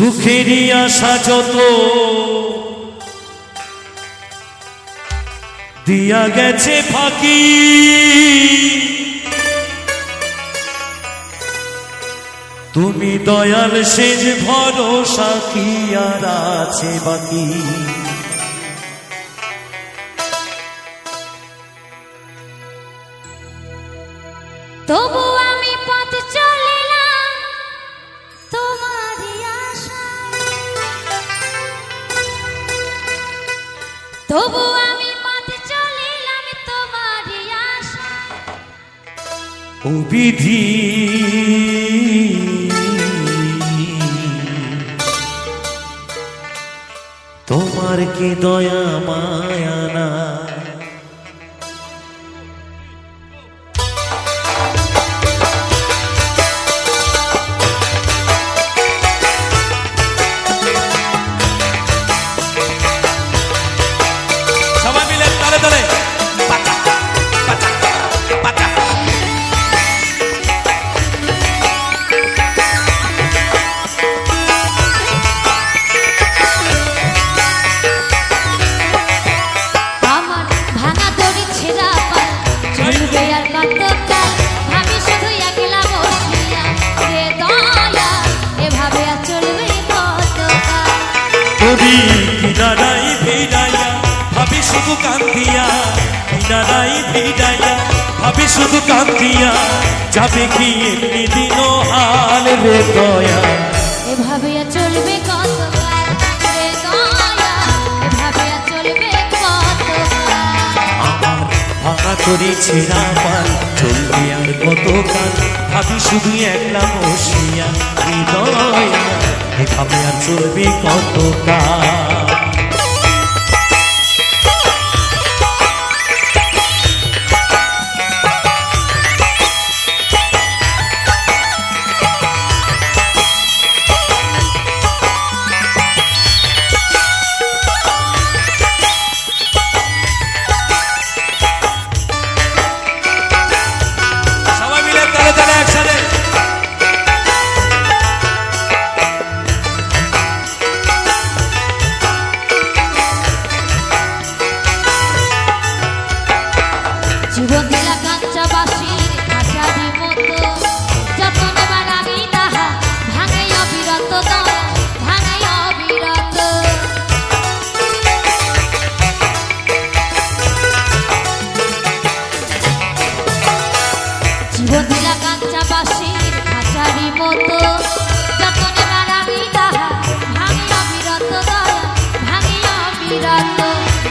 সুখেরই আশা যত। দিয়া গেছে ফাঁকি। তুমি দয়াল সেজ ভরসা কি আর আছে বাকি? ও বিধি। তোমার কি দয়া মায়া না শুধু কান্দিয়া কিনারাই ভিড়াইয়া ভাবি শুধু কান্দিয়া যাবে কি এমনি দিন হাল রে দয়া? এভাবে চলবে আমার ভাঙা করি ছেঁড়া পাল চলবে আর কতকাল? ভাবি শুধু একলা বসিয়া হৃদয় এভাবে আর চলবে কতকাল?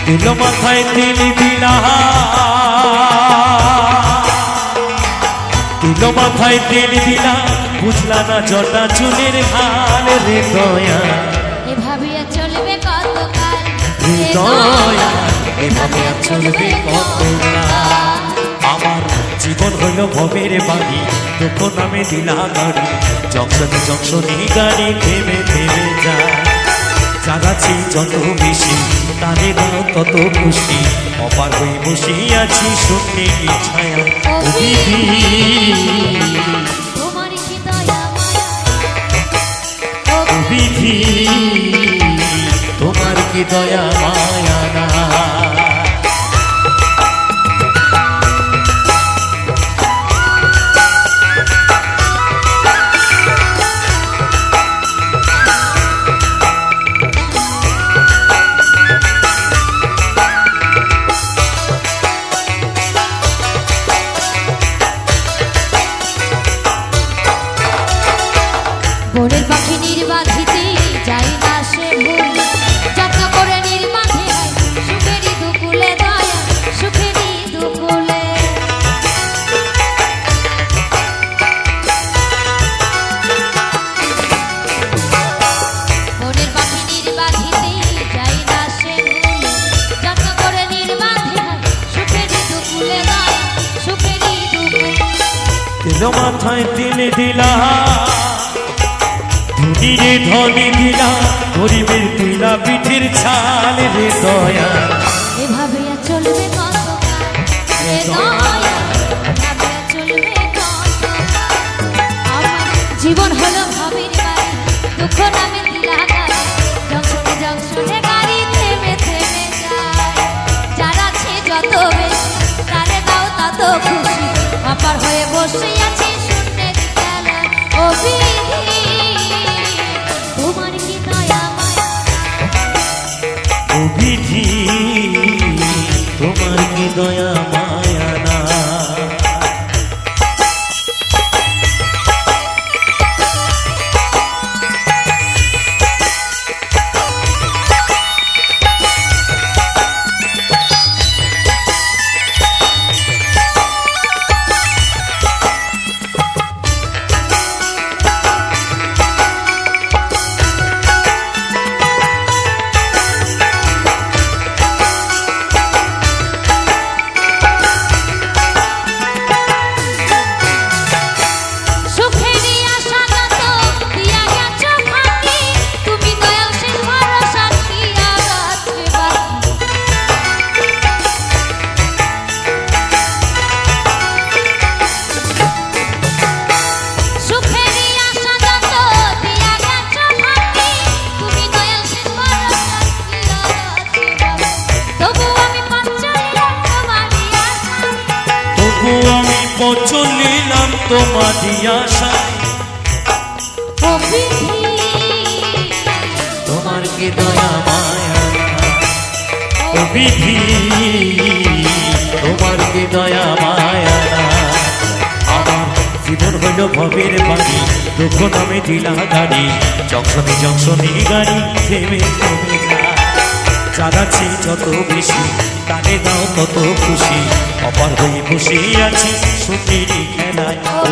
দিল মাথায় তিল দিলা। দিল মাথায় তিল দিলা বুঝলা না জটা চুলের হাল রে দয়া। এভাবে চলবে কতকাল? রে দয়া এভাবে আর চলবে কতকাল? আমার জীবন হইল ভবের বাড়ি দুঃখ নামে দিলা গাড়ি। জংশনে জংশনে গাড়ি থেমে থেমে যায়। জাগাছি যত বেশি তারে দাও তত খুশি। অপার হয়ে বসে আছি সত্যি ছায়া বিধি তোমার কি দয়া মায়া? মাথায় তিল দিলা ধীরে ধনি দিলা গরিবের দিলা পিঠির ছাল রে দয়া। এভাবে জীবন হলো ভাবির বাড়ি, দুঃখ নামে দিলা জংশনে গাড়ি থেমে থেমে যায়, যারা আছে যত বেশি, তারে দাও তত অঝর হয়ে বসে আছে শূন্যের খেলা। অভিহি তোমার কি দয়া অভিধি তোমার কি দয়া তোমারই আশায়। তোমার কি দয়া, মায়া? বিধি তোমার কি দয়া, মায়া? আমার জীবন হইল ভবের বাড়ি দুঃখ নামে দিলা গাড়ি, জংশনে জংশনে গাড়ি থেমে থেমে চালাচ্ছি যত বেশি তানে দাও তত খুশি। অপার হয়ে বসে খেলায় ও